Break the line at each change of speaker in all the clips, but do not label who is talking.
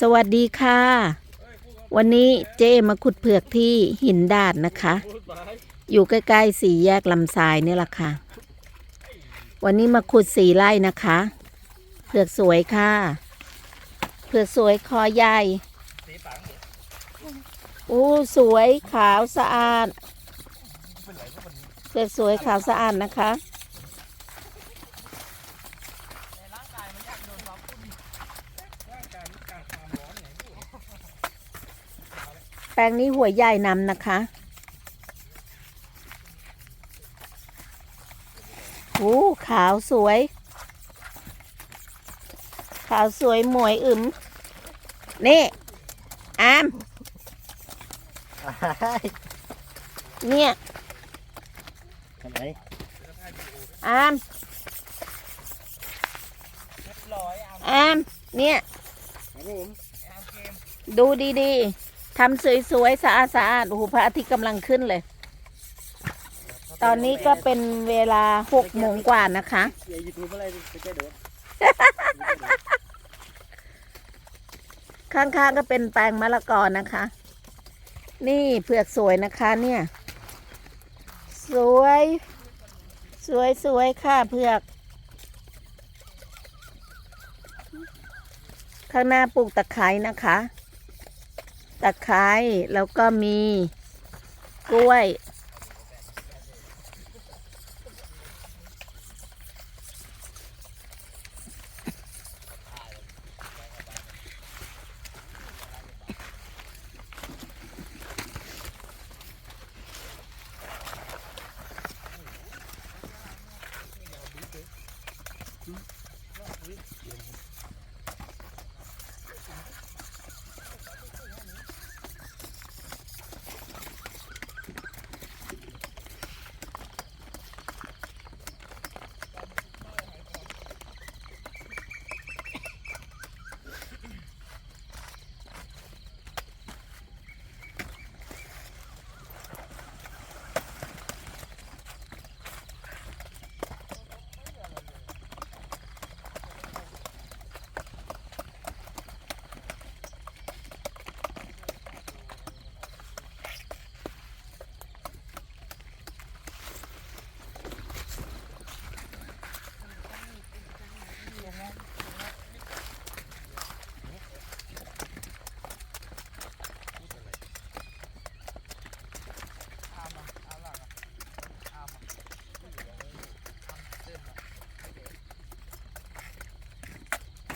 สวัสดีค่ะ วันนี้เจ๊มาขุดเผือกที่หินดาดนะคะ อยู่ใกล้ๆสี่แยกลำทรายนี่แหละค่ะ วันนี้มาขุดสีไร่นะคะ เผือกสวยค่ะ เผือกสวยคอใหญ่อู้สวยขาวสะอาด เผือกสวยขาวสะอาดนะคะ แปลงนี้หัวใหญ่นำนะคะโอ้ขาวสวย ขาวสวยหมวยอึมนี่ อาม เนี่ย
ทำไม
อามอาม เนี่ย
ครับผม
ดูดีๆ ทำสวยๆสะอาดสะอาดๆโอ้โหพระอาทิตย์กำลังขึ้นเลย ตอนนี้ก็เป็นเวลาหกโมงกว่านะคะ
อย่ายูทูบอะไรไปแก้โดด
ข้างๆก็เป็นแปลงมะละกอนะคะ นี่เผือกสวยนะคะเนี่ย สวย สวยสวยค่ะเผือก ข้างหน้าปลูกตะไคร้นะคะ ตะไคร้แล้วก็มีกล้วย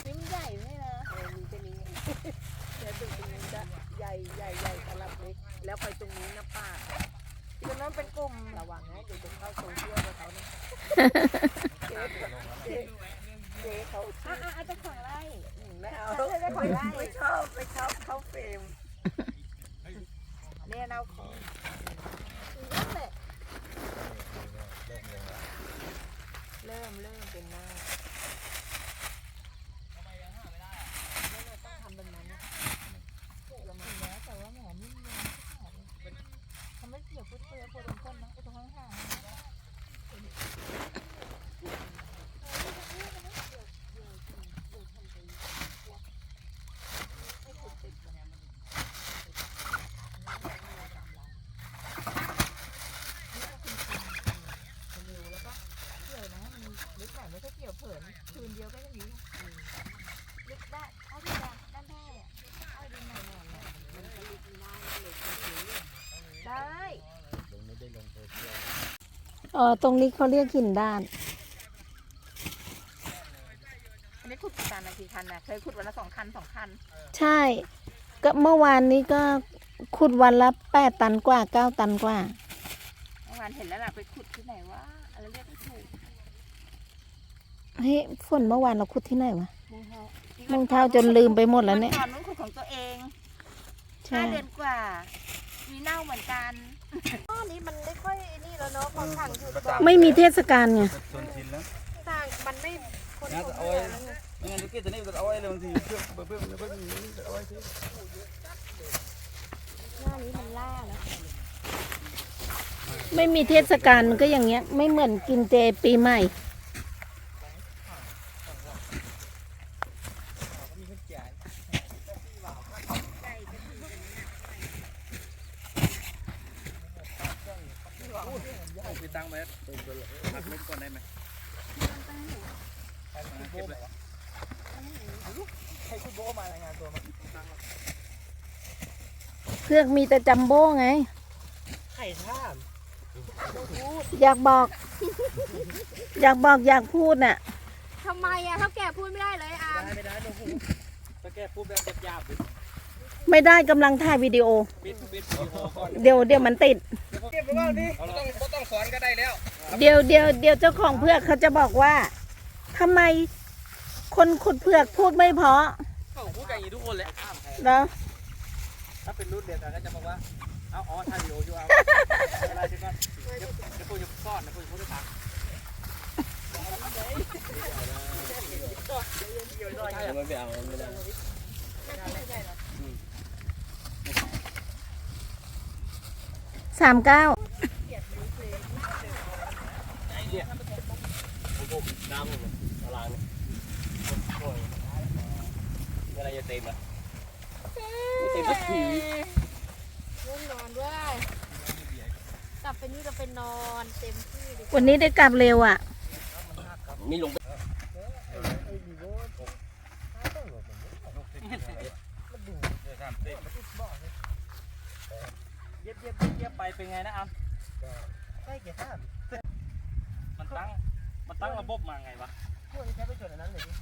นิ้มใหญ่ไหมนะเออมีแค่นี้เดี๋ยวดูตรงนี้จะใหญ่ใหญ่ใหญ่สลับเล็ก แล้วไปตรงนี้นะป้าตรงนั้นเป็นกลุ่มระวังนะเดี๋ยวจะเข้าโซเชียลกับเขานะเจ๊เจ๊เจ๊เขา อะอะอะเจ้าของไร่อืมไม่เอา
เจ้าของไร่
ไม่ชอบไม่ชอบเข้าเฟรมเนี่ยเราของ
นั่นแหละ
เริ่มเริ่มเป็นหน้าต้องทำแบบนั้นนะ
แต่ว่าแหมนิ่มเลยทำไม่เกี่ยวพุทธเพื่อโพดมต้นนะไอ้ตรงข้างๆ เกี่ยวนะมันลึกหน่อยไม่ใช่เกี่ยวเผินคืนเดียวก็อย่างนี้ลึกได้เอาดีกว่าด้านได้อะเอาดีหน่อยหน่อยหน่อยมันก็ลึกได้เลยได้
ลงไม่ได้ลงโซเชียล
เออตรงนี้เขาเรียกหินด้าน
อันนี้ขุดกี่ตันนะกี่คันนะเคยขุดวันละสองคันสองคัน
ใช่ ก็เมื่อวานนี้ก็ขุดวันละแปดตันกว่าเก้าตันกว่า
เมื่อวานเห็นแล้วล่ะไปขุดที่ไหนวะอะไรเรียกไม่ถูก
เฮ้ยฝนเมื่อวานเราขุดที่ไหนวะ
มุงเท้า
มุงเท้าจนลืมไปหมดแล้วเนี่ย
ก่อนนู้นขุดของตัวเอง
ใช่
ห้าเดือนกว่า มีเน่าเหมือนกัน
ข้อนี้มันไม่ค่อย นี่แล้วเนาะพอถังอยู่บ่
ไม่มีเทศกาลไง
จนชินแล้ว
ต่างมันไม่คน
น่า
ข
จะ
อง
เอา
เมื
ไว้
องแล้วไง
ไม่งั้นลูกเกดตัวนี้จะเอาไว้เลยบางทีเพื่อนเพื่อนเพื่อนเพื่อนจะเอาไว้ที่
หน้านี้มันล่าแล้ว
ไม่มีเทศกาลมันก็อย่างเงี้ย ไม่เหมือนกินเจปีใหม่
ไหมหักเล็กก่อนได้ไหมเก็บเลย
ให้คุณโบมารายงานตัวมา
เพือกมีแต่จัมโบ้ไง
ไข่ท่าม
อยากบอก อยากบอกอยากพูดน่ะ
ทำไมอะถ้าแกพูดไม่ได้เลยอาม
ได้ไม่ได้ต้องพูดถ้าแกพูดแบบหยาบ
ไม่ได้กำลังถ่ายวิดีโอ
ๆบิดบิดวิดีโอก่อน
เดี๋ยวเดี๋ยวมันติด
เก็บไปบ้างดิ
ต้องต้องสอนก็ได้แล้ว
เดี๋ยวเดี๋ยวเดี๋ยวเจ้าของเพือกเขาจะบอกว่าทำไมคนขุดเพือกพูดไม่เพราะ
เขาพูดกันอย่างนี้ทุกคนแหละ
เนาะ
ถ้าเป็นรุ่นเดียวกันก็จะบอกว่า เอาอ๋อถ่ายวิดีโออยู่เอาเวลาที่ก็เดี๋ยวเดี๋ยวพูดจะซ่อนนะพูดจะพูดจะพักไม่ไปเอาไม่ได้
สามเก้า
น้ำมันอะไรเนี่ยเวลาจะเต็มอะเต็มสักที
ง่วงนอนด้วยกลับไปนี่ก็ไปนอนเต็มที่ดิ
วันนี้ได้กลับเร็วอะ
มีลงไป เย็บเย็บเย็บไปเป็นไงนะอัม
ไข่เกี่ยวท่าม
มันตั้ง มันตั้งระบบมาไงวะ
พวกนี้ใช้ไปจดอันนั้นเลยดิ